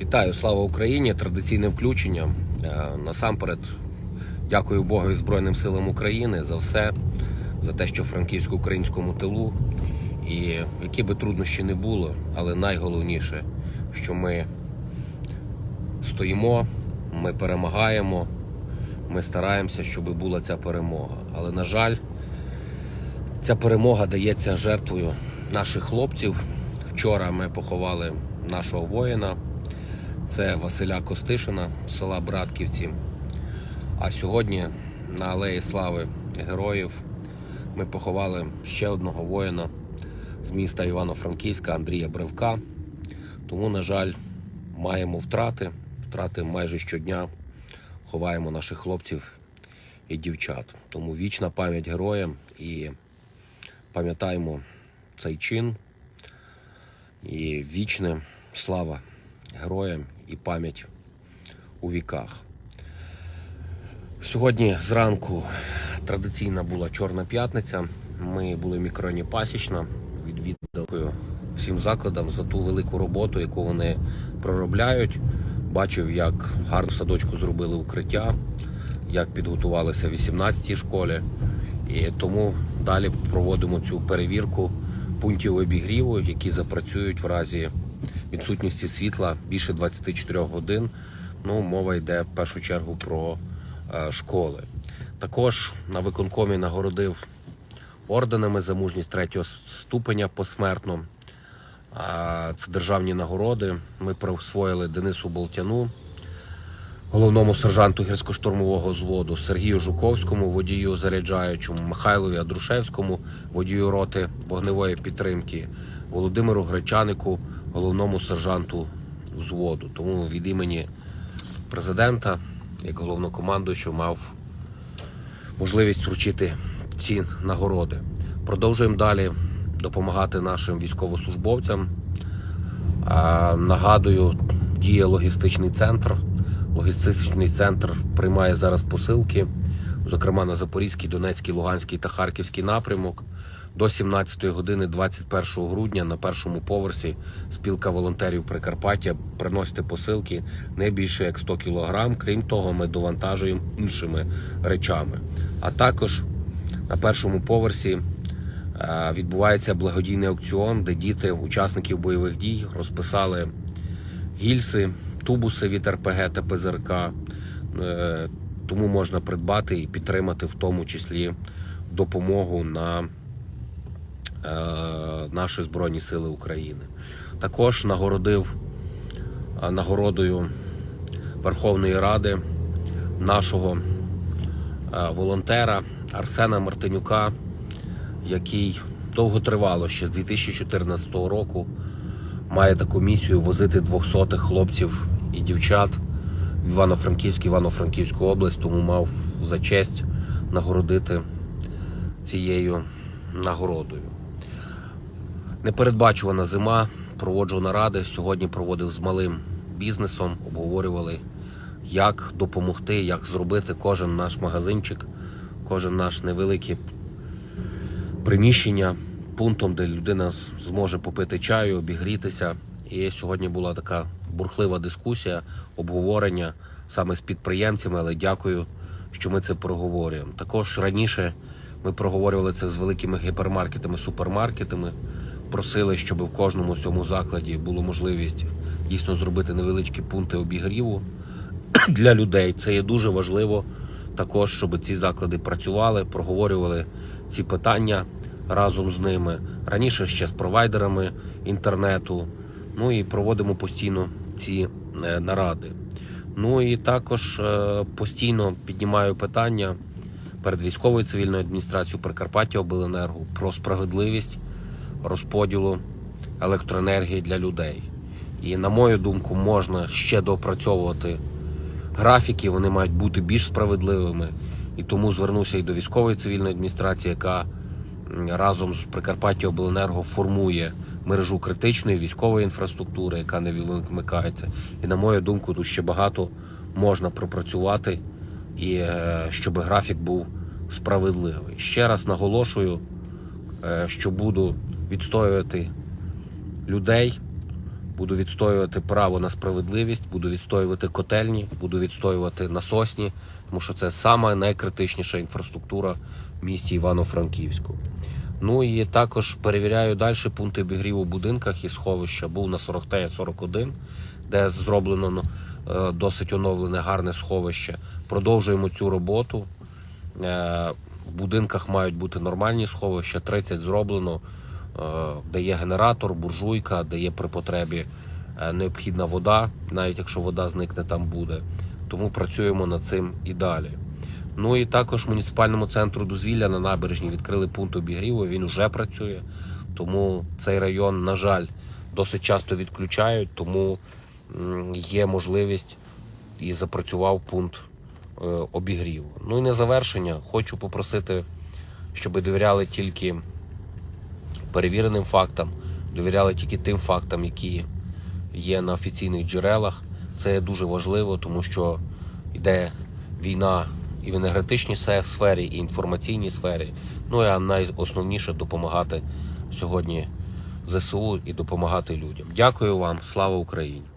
Вітаю, слава Україні! Традиційне включення. Е, Насамперед, дякую Богу і Збройним силам України за все, за те, що франківсько-українському тилу. І які би труднощі не було, але найголовніше, що ми стоїмо, ми перемагаємо, ми стараємося, щоб була ця перемога. Але, на жаль, ця перемога дається жертвою наших хлопців. Вчора ми поховали нашого воїна. Це Василя Костишина села Братківці. А сьогодні на Алеї Слави Героїв ми поховали ще одного воїна з міста Івано-Франківська Андрія Бревка. Тому, на жаль, маємо втрати. Втрати майже щодня ховаємо наших хлопців і дівчат. Тому вічна пам'ять героям і пам'ятаємо цей чин і вічне слава героям і пам'ять у віках. Сьогодні зранку традиційна була Чорна п'ятниця. Ми були в мікрорайоні Пасічна. Відвідали всім закладам за ту велику роботу, яку вони проробляють. Бачив, як гарно садочку зробили укриття, як підготувалися в 18-й школі. І тому далі проводимо цю перевірку пунктів обігріву, які запрацюють в разі відсутності світла більше 24 годин. Ну, мова йде в першу чергу про е, школи. Також на виконкомі нагородив орденами за мужність третього ступеня посмертно. Це державні нагороди. Ми присвоїли Денису Болтяну, головному сержанту гірсько-штурмового взводу, Сергію Жуковському, водію заряджаючому, Михайлові Адрушевському, водію роти вогневої підтримки, Володимиру Гречанику, головному сержанту взводу. Тому від імені президента, як головнокомандуючого, мав можливість вручити ці нагороди. Продовжуємо далі допомагати нашим військовослужбовцям. Нагадую, діє логістичний центр. Логістичний центр приймає зараз посилки, зокрема на Запорізький, Донецький, Луганський та Харківський напрямок. До 17 години 21 грудня на першому поверсі спілка волонтерів Прикарпаття приносите посилки не більше як 100 кг. Крім того, ми довантажуємо іншими речами. А також на першому поверсі е, відбувається благодійний аукціон, де діти учасників бойових дій розписали гільси, тубуси від РПГ та ПЗРК. Е, Тому можна придбати і підтримати в тому числі допомогу на наші Збройні Сили України. Також нагородив е, нагородою Верховної Ради нашого е, волонтера Арсена Мартинюка, який довго тривало ще з 2014 року. Має таку місію возити 200 хлопців і дівчат в Івано-Франківськ, Івано-Франківську область, тому мав за честь нагородити цією нагородою. Непередбачувана зима, проводжу наради. Сьогодні проводив з малим бізнесом, обговорювали, як допомогти, як зробити кожен наш магазинчик, кожен наш невелике приміщення пунктом, де людина зможе попити чаю, обігрітися. І сьогодні була така бурхлива дискусія, обговорення саме з підприємцями, але дякую, що ми це проговорюємо. Також раніше ми проговорювали це з великими гіпермаркетами, супермаркетами. Просили, щоб в кожному цьому закладі було можливість дійсно зробити невеличкі пункти обігріву для людей. Це є дуже важливо. Також, щоб ці заклади працювали, проговорювали ці питання разом з ними. Раніше ще з провайдерами інтернету. Ну і проводимо постійно ці е, наради. Ну і також е, постійно піднімаю питання перед військовою цивільною адміністрацією Прикарпаття Обленерго про справедливість розподілу електроенергії для людей. І на мою думку, можна ще допрацьовувати графіки, вони мають бути більш справедливими. І тому звернуся і до військової цивільної адміністрації, яка разом з Прикарпаття Обленерго формує мережу критичної військової інфраструктури, яка не вимикається. І на мою думку, тут ще багато можна пропрацювати, і е, щоб графік був справедливий. Ще раз наголошую, е, що буду відстоювати людей, Буду відстоювати право на справедливість, буду відстоювати котельні, буду відстоювати насосні, тому що це сама найкритичніша інфраструктура в місті Івано-Франківську. Ну і також перевіряю далі пункти обігріву у будинках і сховища. Був на 40Т-41, де зроблено е, досить оновлене гарне сховище. Продовжуємо цю роботу. Е, В будинках мають бути нормальні сховища, 30 зроблено, де є генератор, буржуйка, де є при потребі е, необхідна вода, навіть якщо вода зникне, там буде. Тому працюємо над цим і далі. Ну і також муніципальному центру дозвілля на набережні відкрили пункт обігріву. Він вже працює. Тому цей район, на жаль, досить часто відключають, тому є можливість і запрацював пункт е, обігріву. Ну і на завершення хочу попросити, щоб довіряли тільки перевіреним фактам, довіряли тільки тим фактам, які є на офіційних джерелах. Це дуже важливо, тому що йде війна і в енергетичній сфері, і інформаційній сфері. Ну а найосновніше допомагати сьогодні ЗСУ і допомагати людям. Дякую вам, слава Україні!